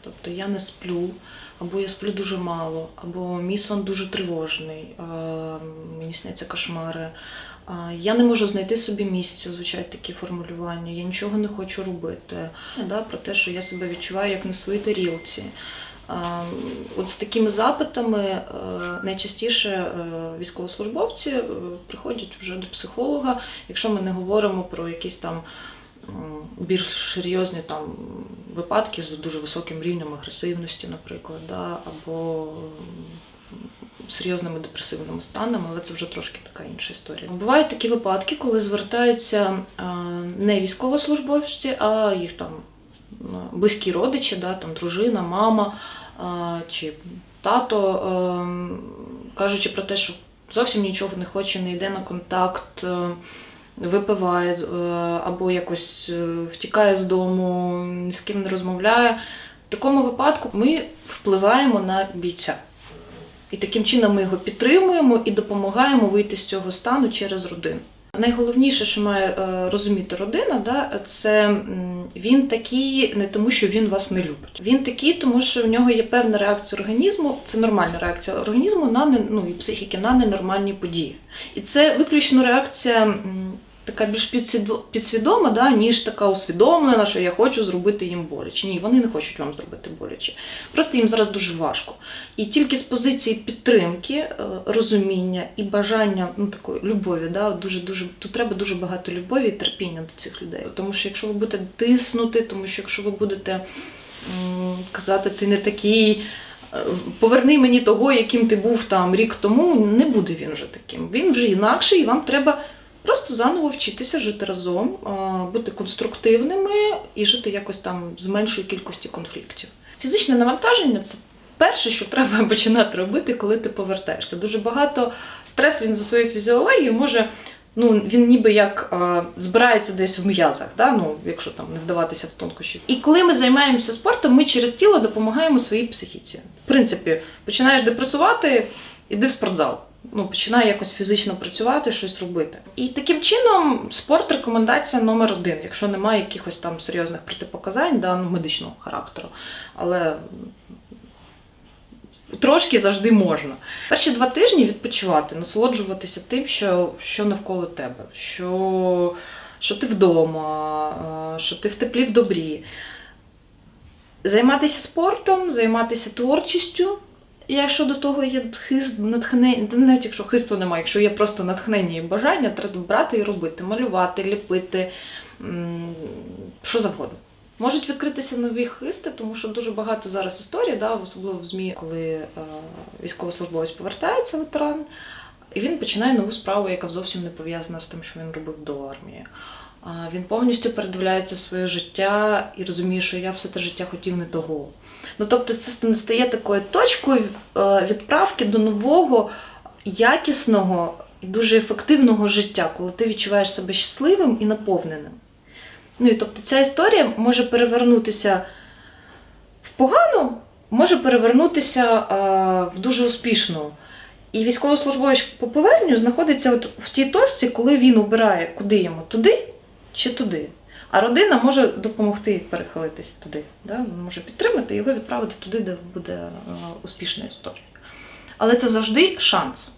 Тобто я не сплю, або я сплю дуже мало, або мій сон дуже тривожний, е, мені сняться кошмари. А, Я не можу знайти собі місця, звучать такі формулювання, я нічого не хочу робити. Да, про те, що я себе відчуваю як в своїй тарілці. А, От з такими запитами е, найчастіше е, військовослужбовці е, приходять вже до психолога, якщо ми не говоримо про якісь там більш серйозні там випадки з дуже високим рівнем агресивності, наприклад, да, або серйозними депресивними станами, але це вже трошки така інша історія. Бувають такі випадки, коли звертаються не військовослужбовці, а їх там близькі родичі, да, там дружина, мама чи тато, кажучи про те, що зовсім нічого не хоче, не йде на контакт. Випиває е, або якось е, втікає з дому, з ким не розмовляє. В такому випадку ми впливаємо на бійця. І таким чином ми його підтримуємо і допомагаємо вийти з цього стану через родину. Найголовніше, що має е, розуміти родина, да, це він такий не тому, що він вас не любить. Він такий, тому що в нього є певна реакція організму, це нормальна реакція організму на ну, і психіки на ненормальні події. І це виключно реакція. Така більш підсвідома, да, ніж така усвідомлена, що я хочу зробити їм боляче. Ні, вони не хочуть вам зробити боляче. Просто їм зараз дуже важко. І тільки з позиції підтримки, е, розуміння і бажання ну такої любові, да, дуже дуже тут треба дуже багато любові і терпіння до цих людей. Тому що якщо ви будете тиснути, тому що якщо ви будете казати, ти не такий. е, Поверни мені того, яким ти був там рік тому, не буде він вже таким. Він вже інакший, і вам треба просто заново вчитися жити разом, бути конструктивними і жити якось там з меншою кількістю конфліктів. Фізичне навантаження це перше, що треба починати робити, коли ти повертаєшся. Дуже багато стрес він за своєю фізіологією може. Ну, він ніби як е, збирається десь в м'язах, да? ну, якщо там не вдаватися в тонкощі. І коли ми займаємося спортом, ми через тіло допомагаємо своїй психіці. В принципі, починаєш депресувати, іди в спортзал. Ну, починай якось фізично працювати, щось робити. І таким чином спорт рекомендація номер один, якщо немає якихось там серйозних протипоказань да, ну, медичного характеру. Але трошки завжди можна. Перші два тижні відпочивати, насолоджуватися тим, що, що навколо тебе, що, що ти вдома, е, що ти в теплі в добрі. Займатися спортом, займатися творчістю. Якщо до того є хист, натхнення, навіть якщо хисту немає, якщо є просто натхнення і бажання, треба брати і робити, малювати, ліпити, що завгодно. Можуть відкритися нові хисти, тому що дуже багато зараз історій, да, особливо в ЗМІ, коли е, військовослужбовець повертається, ветеран, і він починає нову справу, яка зовсім не пов'язана з тим, що він робив до армії. Він повністю передивляється своє життя і розуміє, що я все те життя хотів не того. Ну тобто, це не стає такою точкою е, відправки до нового, якісного і дуже ефективного життя, коли ти відчуваєш себе щасливим і наповненим. Ну і тобто ця історія може перевернутися в погану, може перевернутися е, в дуже успішну. І військовослужбовець по поверненню знаходиться от в тій точці, коли він обирає, куди йому туди чи туди. А родина може допомогти перехилитись туди. Да? Може підтримати і його відправити туди, де буде е, успішна історія. Але це завжди шанс.